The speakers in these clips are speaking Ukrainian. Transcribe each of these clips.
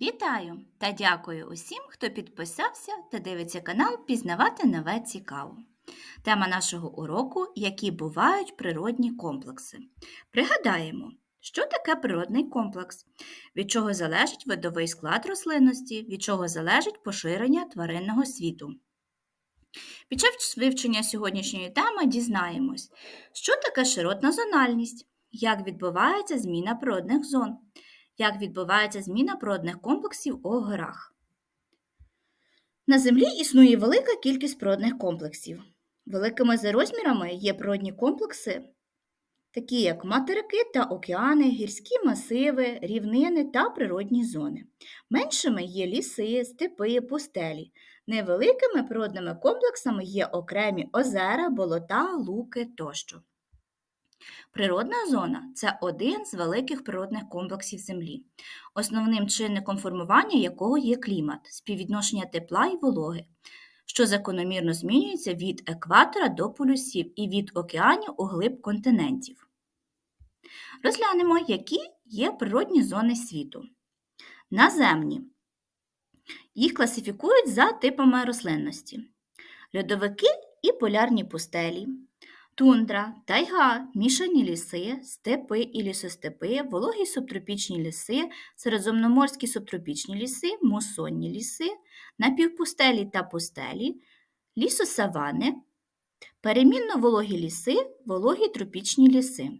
Вітаю та дякую усім, хто підписався та дивиться канал Пізнавати нове цікаво. Тема нашого уроку які бувають природні комплекси. Пригадаємо, що таке природний комплекс, від чого залежить видовий склад рослинності, від чого залежить поширення тваринного світу. Під час вивчення сьогоднішньої теми дізнаємось, що таке широтна зональність, як відбувається зміна природних зон як відбувається зміна природних комплексів у горах. На Землі існує велика кількість природних комплексів. Великими за розмірами є природні комплекси, такі як материки та океани, гірські масиви, рівнини та природні зони. Меншими є ліси, степи, пустелі. Невеликими природними комплексами є окремі озера, болота, луки тощо. Природна зона це один з великих природних комплексів Землі, основним чинником формування якого є клімат, співвідношення тепла і вологи, що закономірно змінюється від екватора до полюсів і від океанів у глиб континентів. Розглянемо, які є природні зони світу. Наземні. Їх класифікують за типами рослинності: льодовики і полярні пустелі тундра, тайга, мішані ліси, степи і лісостепи, вологі субтропічні ліси, середземноморські субтропічні ліси, мусонні ліси, напівпустелі та пустелі, лісосавани, перемінно вологі ліси, вологі тропічні ліси.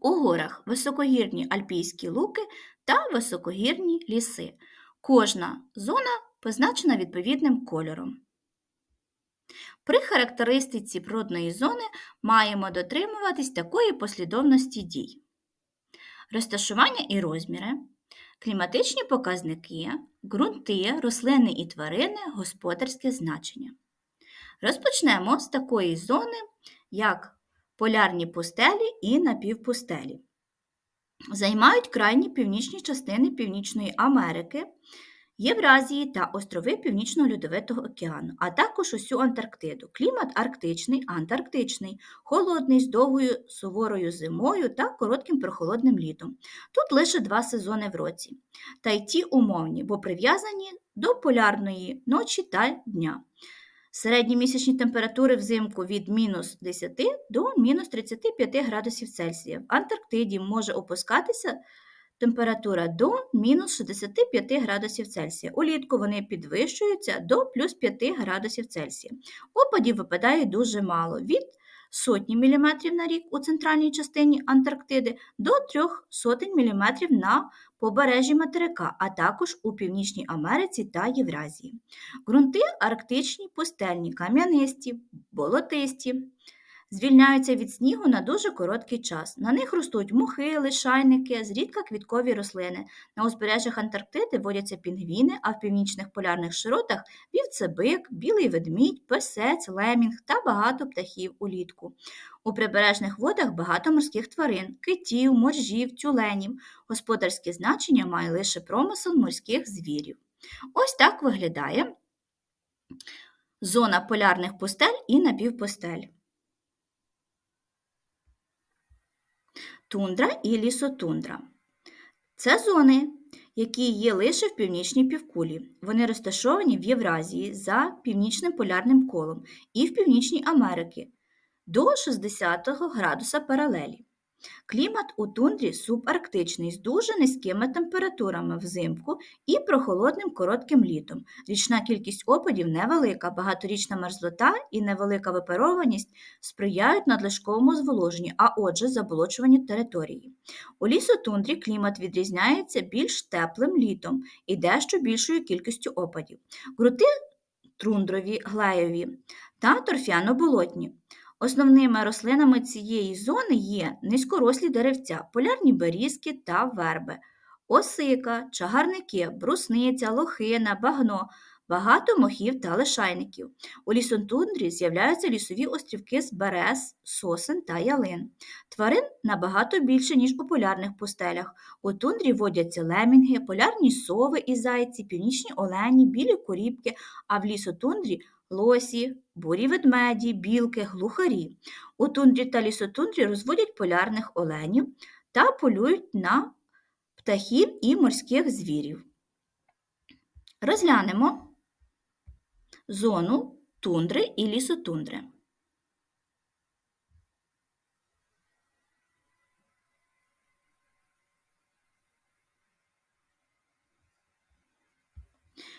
У горах високогірні альпійські луки та високогірні ліси. Кожна зона позначена відповідним кольором. При характеристиці природної зони маємо дотримуватись такої послідовності дій: розташування і розміри, кліматичні показники, ґрунти, рослини і тварини, господарське значення. Розпочнемо з такої зони, як полярні пустелі і напівпустелі. Займають крайні північні частини Північної Америки. Євразії та острови Північно-Льодовитого океану, а також усю Антарктиду. Клімат арктичний, антарктичний, холодний з довгою суворою зимою та коротким прохолодним літом. Тут лише два сезони в році. Та й ті умовні, бо прив'язані до полярної ночі та дня. Середні місячні температури взимку від мінус 10 до мінус 35 градусів Цельсія. В Антарктиді може опускатися температура до мінус 65 градусів Цельсія. Улітку вони підвищуються до плюс 5 градусів Цельсія. Опадів випадає дуже мало від сотні мм на рік у центральній частині Антарктиди до трьох сотень мм на побережжі материка, а також у Північній Америці та Євразії. Ґрунти арктичні, пустельні, кам'янисті, болотисті звільняються від снігу на дуже короткий час. На них ростуть мухи, лишайники, зрідка квіткові рослини. На узбережжях Антарктиди водяться пінгвіни, а в північних полярних широтах вівцебик, білий ведмідь, песець, лемінг та багато птахів улітку. У прибережних водах багато морських тварин, китів, моржів, тюленів. Господарське значення має лише промисел морських звірів. Ось так виглядає зона полярних пустель і напівпустель. Тундра і лісотундра. Це зони, які є лише в північній півкулі. Вони розташовані в Євразії за північним полярним колом і в Північній Америці до 60 градуса паралелі. Клімат у тундрі субарктичний з дуже низькими температурами взимку і прохолодним коротким літом. Річна кількість опадів невелика, багаторічна мерзлота і невелика випарованість сприяють надлишковому зволоженню, а отже, заболочуванню території. У лісотундрі клімат відрізняється більш теплим літом і дещо більшою кількістю опадів. Грути трундрові, глеєві та торфяно-болотні. Основними рослинами цієї зони є низькорослі деревця, полярні берізки та верби, осика, чагарники, брусниця, лохина, багно, багато мохів та лишайників. У лісотундрі з'являються лісові острівки з берез, сосен та ялин. Тварин набагато більше, ніж у полярних пустелях. У тундрі водяться лемінги, полярні сови і зайці, північні олені, білі корібки, а в лісотундрі лосі, бурі ведмеді, білки, глухарі. У тундрі та лісотундрі розводять полярних оленів та полюють на птахів і морських звірів. Розглянемо зону тундри і лісотундри.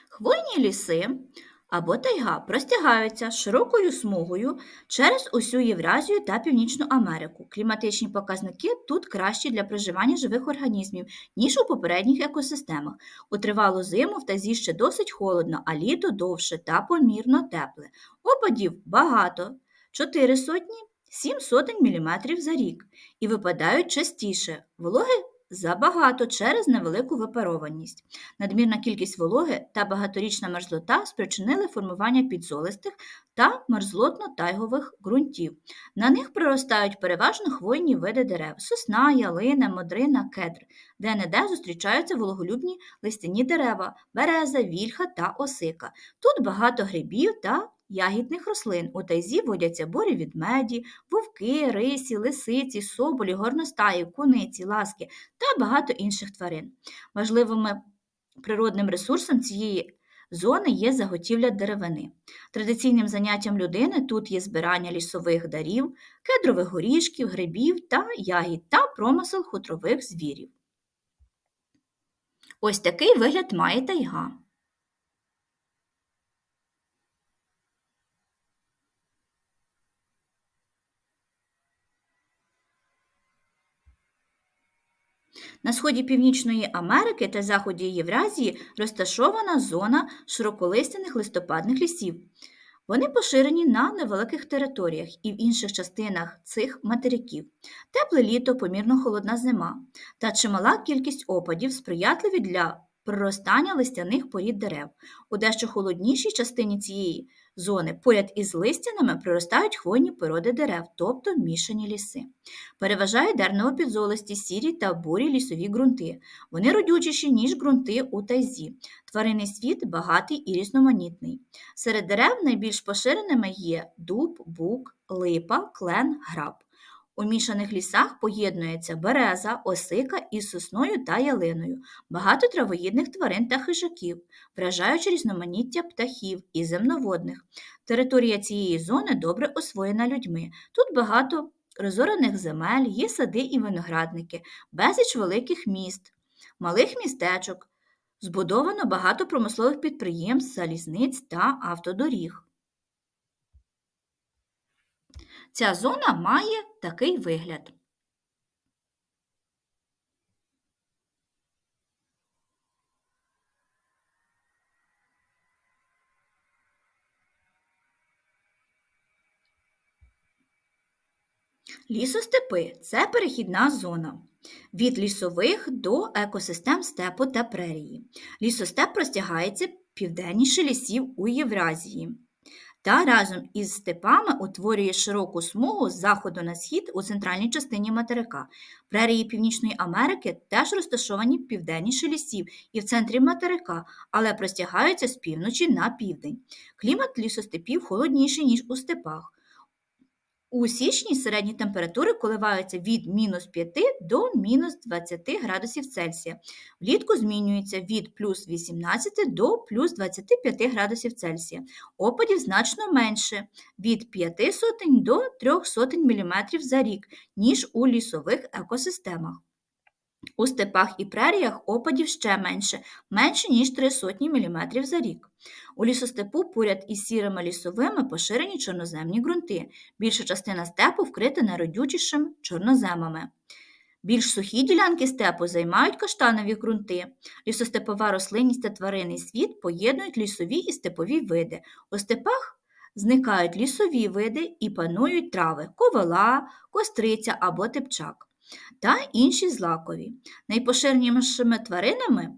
Хвойні ліси або тайга простягаються широкою смугою через усю Євразію та Північну Америку. Кліматичні показники тут кращі для проживання живих організмів, ніж у попередніх екосистемах. У тривалу зиму в тазі ще досить холодно, а літо довше та помірно тепле. Опадів багато 4 сотні. 7 сотень міліметрів за рік і випадають частіше. Вологи Забагато через невелику випарованість. Надмірна кількість вологи та багаторічна мерзлота спричинили формування підзолистих та мерзлотно-тайгових ґрунтів. На них проростають переважно хвойні види дерев сосна, ялина, модрина, кедр, де неде зустрічаються вологолюбні листяні дерева, береза, вільха та осика. Тут багато грибів та ягідних рослин. У тайзі водяться борі відмеді, вовки, рисі, лисиці, соболі, горностаї, куниці, ласки та багато інших тварин. Важливим природним ресурсом цієї зони є заготівля деревини. Традиційним заняттям людини тут є збирання лісових дарів, кедрових горішків, грибів та ягід та промисел хутрових звірів. Ось такий вигляд має тайга. На сході Північної Америки та заході Євразії розташована зона широколистяних листопадних лісів. Вони поширені на невеликих територіях і в інших частинах цих материків. Тепле літо, помірно холодна зима та чимала кількість опадів сприятливі для проростання листяних порід дерев. У дещо холоднішій частині цієї зони поряд із листянами проростають хвойні породи дерев, тобто мішані ліси. Переважає дерново підзолості, сірі та бурі лісові ґрунти. Вони родючіші, ніж ґрунти у тайзі. Тваринний світ багатий і різноманітний. Серед дерев найбільш поширеними є дуб, бук, липа, клен, граб. У мішаних лісах поєднується береза, осика із сосною та ялиною, багато травоїдних тварин та хижаків, вражаючи різноманіття птахів і земноводних. Територія цієї зони добре освоєна людьми. Тут багато розорених земель, є сади і виноградники, безліч великих міст, малих містечок. Збудовано багато промислових підприємств, залізниць та автодоріг. Ця зона має такий вигляд. Лісостепи це перехідна зона від лісових до екосистем степу та прерії. Лісостеп простягається південніше лісів у Євразії та разом із степами утворює широку смугу з заходу на схід у центральній частині материка. Прерії Північної Америки теж розташовані південніше лісів і в центрі материка, але простягаються з півночі на південь. Клімат лісостепів холодніший, ніж у степах. У січні середні температури коливаються від мінус 5 до мінус 20 градусів Цельсія. Влітку змінюється від плюс 18 до плюс 25 градусів Цельсія. Опадів значно менше від 5 сотень до 3 сотень міліметрів за рік, ніж у лісових екосистемах. У степах і преріях опадів ще менше, менше, ніж 3 сотні міліметрів за рік. У лісостепу поряд із сірими лісовими поширені чорноземні ґрунти. Більша частина степу вкрита найродючішими чорноземами. Більш сухі ділянки степу займають каштанові ґрунти. Лісостепова рослинність та тваринний світ поєднують лісові і степові види. У степах зникають лісові види і панують трави ковила, костриця або типчак та інші злакові. Найпоширенішими тваринами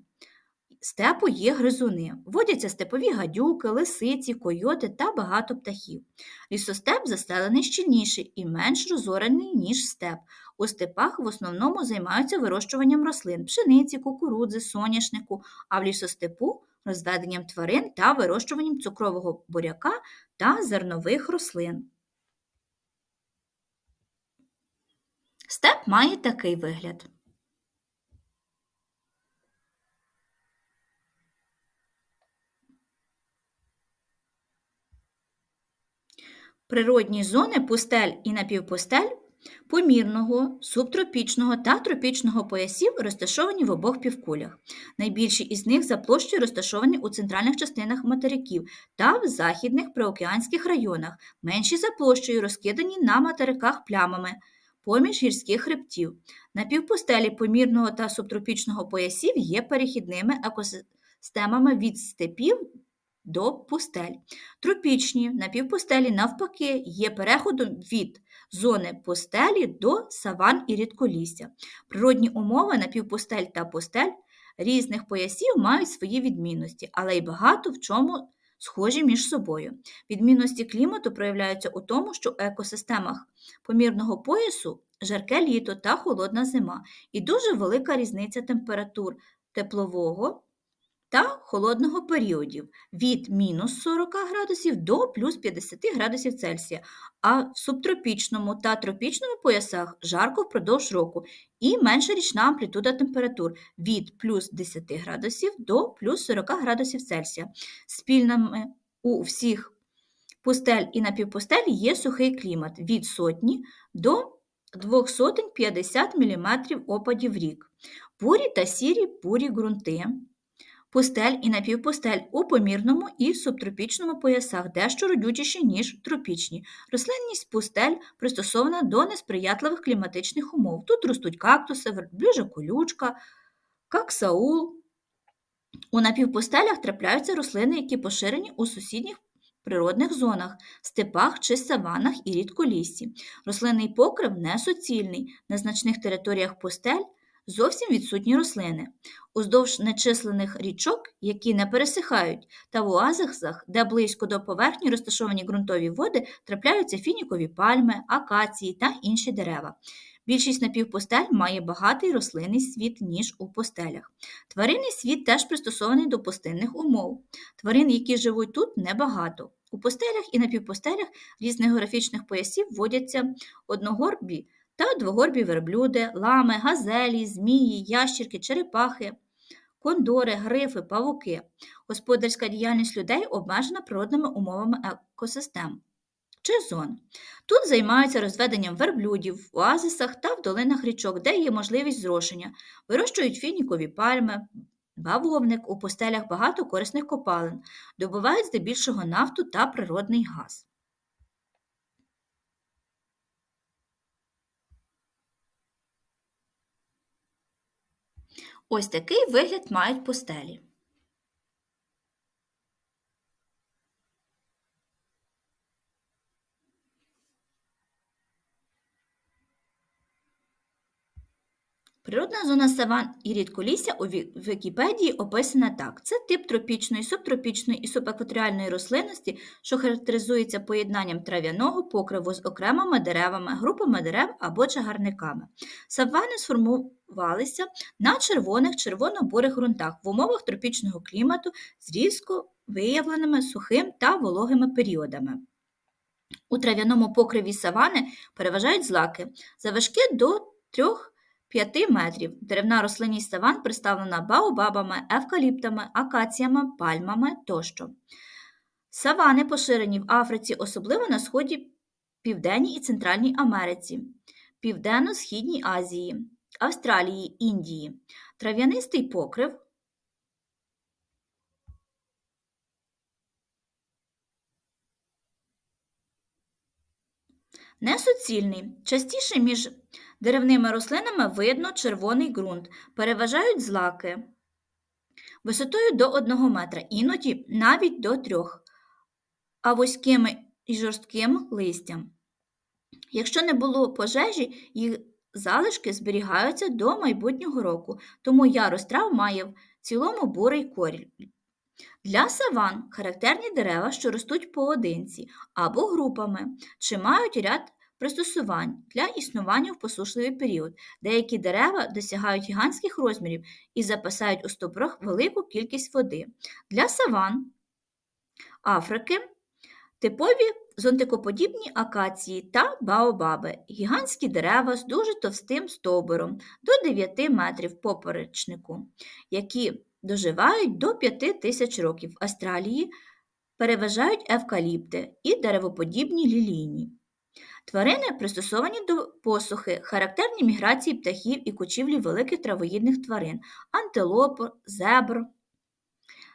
степу є гризуни. Водяться степові гадюки, лисиці, койоти та багато птахів. Лісостеп застелений щільніший і менш розорений, ніж степ. У степах в основному займаються вирощуванням рослин, пшениці, кукурудзи, соняшнику, а в лісостепу розведенням тварин та вирощуванням цукрового буряка та зернових рослин. Степ має такий вигляд. Природні зони пустель і напівпустель помірного, субтропічного та тропічного поясів розташовані в обох півкулях. Найбільші із них за площею розташовані у центральних частинах материків та в західних приокеанських районах, менші за площею розкидані на материках плямами поміж гірських хребтів. Напівпустелі помірного та субтропічного поясів є перехідними екосистемами від степів до пустель. Тропічні напівпустелі, навпаки, є переходом від зони пустелі до саван і рідколісся. Природні умови напівпустель та пустель різних поясів мають свої відмінності, але й багато в чому схожі між собою. Відмінності клімату проявляються у тому, що в екосистемах помірного поясу жарке літо та холодна зима, і дуже велика різниця температур теплового та холодного періодів від мінус 40 градусів до плюс 50 градусів Цельсія, а в субтропічному та тропічному поясах жарко впродовж року. І менша річна амплітуда температур від плюс 10 градусів до плюс 40 градусів Цельсія. Спільними у всіх пустель і напівпустель є сухий клімат від сотні до 250 мм опадів в рік, бурі та сірі бурі ґрунти пустель і напівпустель у помірному і субтропічному поясах, дещо родючіші, ніж тропічні. Рослинність пустель пристосована до несприятливих кліматичних умов. Тут ростуть кактуси, верблюжа колючка, каксаул. У напівпустелях трапляються рослини, які поширені у сусідніх природних зонах, степах чи саванах і рідколіссі. Рослинний покрив не суцільний, на значних територіях пустель зовсім відсутні рослини. Уздовж нечисленних річок, які не пересихають, та в оазисах, де близько до поверхні розташовані ґрунтові води, трапляються фінікові пальми, акації та інші дерева. Більшість напівпустель має багатий рослинний світ, ніж у постелях. Тваринний світ теж пристосований до пустинних умов. Тварин, які живуть тут, небагато. У постелях і напівпостелях різних географічних поясів водяться одногорбі та двогорбі верблюди, лами, газелі, змії, ящірки, черепахи, кондори, грифи, павуки. Господарська діяльність людей обмежена природними умовами екосистем чи зон. Тут займаються розведенням верблюдів, в оазисах та в долинах річок, де є можливість зрошення, вирощують фінікові пальми, бавовник, у постелях багато корисних копалин, добувають здебільшого нафту та природний газ. Ось такий вигляд мають пустелі. Природна зона саван і рідколісся у Вікіпедії описана так: це тип тропічної, субтропічної і субекваторіальної рослинності, що характеризується поєднанням трав'яного покриву з окремими деревами, групами дерев або чагарниками. Савани сформувалися на червоних червоно-бурих ґрунтах в умовах тропічного клімату з різко виявленими сухим та вологими періодами. У трав'яному покриві савани переважають злаки заважки до 3 5 метрів. Деревна рослинність саван представлена баобабами, евкаліптами, акаціями, пальмами тощо. Савани поширені в Африці, особливо на сході Південній і Центральній Америці, Південно-Східній Азії, Австралії, Індії. Трав'янистий покрив. Несуцільний, частіше між Деревними рослинами видно червоний ґрунт, переважають злаки висотою до 1 метра, іноді навіть до 3, а вузьким і жорстким листям. Якщо не було пожежі, їх залишки зберігаються до майбутнього року, тому ярус трав має в цілому бурий коріль. Для саван характерні дерева, що ростуть поодинці або групами, чи мають ряд пристосувань для існування в посушливий період. Деякі дерева досягають гігантських розмірів і запасають у стовбурах велику кількість води. Для саван Африки типові зонтикоподібні акації та баобаби, гігантські дерева з дуже товстим стовбуром до 9 метрів поперечнику, які доживають до 5 тисяч років в Австралії. переважають евкаліпти і деревоподібні лілійні. Тварини пристосовані до посухи, характерні міграції птахів і кочівлі великих травоїдних тварин, антилоп, зебр.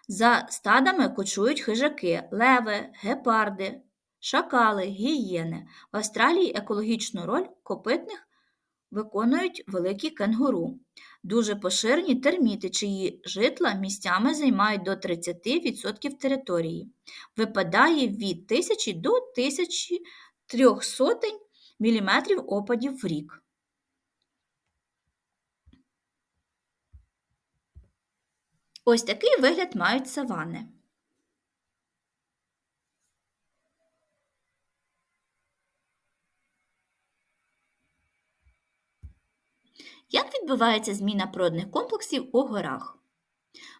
За стадами кочують хижаки, леви, гепарди, шакали, гієни. В Австралії екологічну роль копитних виконують великі кенгуру. Дуже поширені терміти, чиї житла місцями займають до 30% території. Випадає від 1000 до 1300 мм опадів в рік. Ось такий вигляд мають савани. Як відбувається зміна природних комплексів у горах?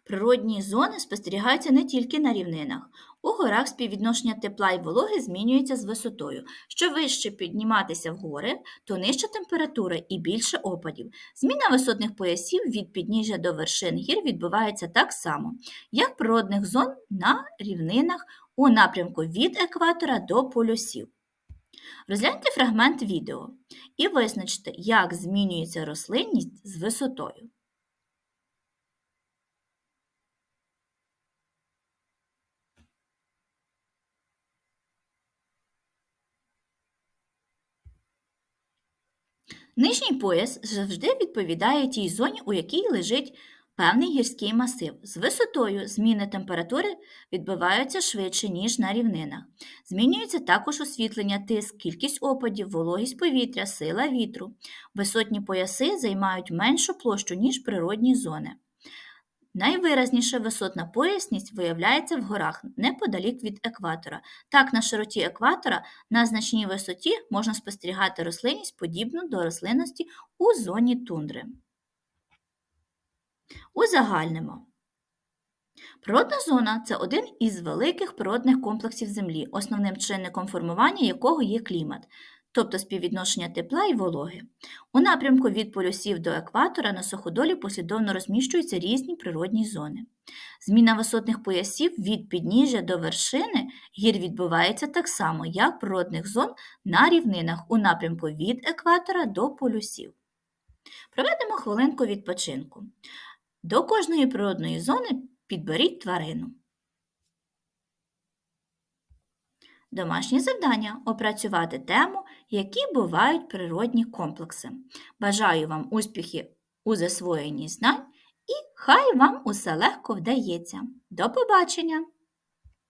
Природні зони спостерігаються не тільки на рівнинах. У горах співвідношення тепла і вологи змінюється з висотою. Що вище підніматися в гори, то нижча температура і більше опадів. Зміна висотних поясів від підніжжя до вершин гір відбувається так само, як природних зон на рівнинах у напрямку від екватора до полюсів. Розгляньте фрагмент відео і визначте, як змінюється рослинність з висотою. Нижній пояс завжди відповідає тій зоні, у якій лежить певний гірський масив. З висотою зміни температури відбуваються швидше, ніж на рівнинах. Змінюється також освітлення, тиск, кількість опадів, вологість повітря, сила вітру. Висотні пояси займають меншу площу, ніж природні зони. Найвиразніша висотна поясність виявляється в горах неподалік від екватора. Так, на широті екватора на значній висоті можна спостерігати рослинність, подібну до рослинності у зоні тундри. Узагальнимо. Природна зона це один із великих природних комплексів Землі, основним чинником формування якого є клімат тобто співвідношення тепла і вологи. У напрямку від полюсів до екватора на суходолі послідовно розміщуються різні природні зони. Зміна висотних поясів від підніжжя до вершини гір відбувається так само, як природних зон на рівнинах у напрямку від екватора до полюсів. Проведемо хвилинку відпочинку. До кожної природної зони підберіть тварину. Домашнє завдання опрацювати тему, які бувають природні комплекси. Бажаю вам успіхів у засвоєнні знань і хай вам усе легко вдається. До побачення!